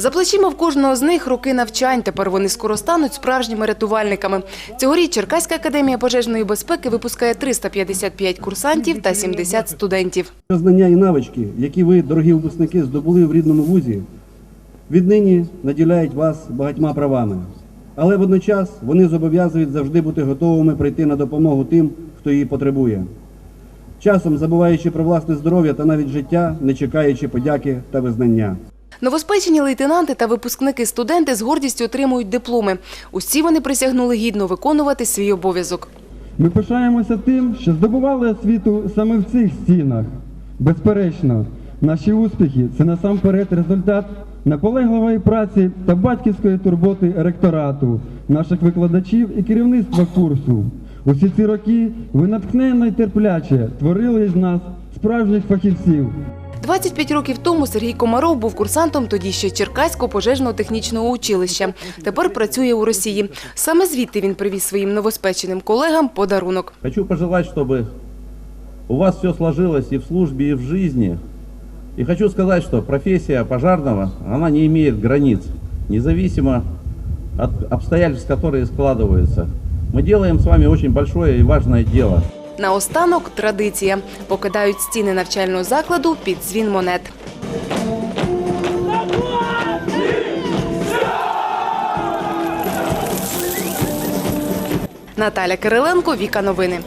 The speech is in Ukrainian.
За плечима в кожного з них роки навчань. Тепер вони скоро стануть справжніми рятувальниками. Цьогоріч Черкаська академія пожежної безпеки випускає 355 курсантів та 70 студентів. Знання і навички, які ви, дорогі випускники, здобули в рідному вузі, віднині наділяють вас багатьма правами. Але водночас вони зобов'язують завжди бути готовими прийти на допомогу тим, хто її потребує. Часом забуваючи про власне здоров'я та навіть життя, не чекаючи подяки та визнання. Новоспечені лейтенанти та випускники студенти з гордістю отримують дипломи. Усі вони присягнули гідно виконувати свій обов'язок. Ми пишаємося тим, що здобували освіту саме в цих стінах. Безперечно, наші успіхи це насамперед результат наполегливої праці та батьківської турботи ректорату, наших викладачів і керівництва курсу. Усі ці роки ви натхненно і терпляче творили із нас справжніх фахівців. 25 років тому Сергій Комаров був курсантом тоді ще Черкаського пожежно-технічного училища. Тепер працює у Росії. Саме звідти він привіз своїм новоспеченим колегам подарунок. Хочу пожелать, чтобы у вас все сложилось и в службе, и в жизни. И хочу сказать, что профессия пожарного, она не имеет границ, независимо от обстоятельств, которые складываются. Мы делаем с вами очень большое и важное дело. Наостанок традиція. Покидають стіни навчального закладу під дзвін монет. Наталя Кириленко, Віка Новини.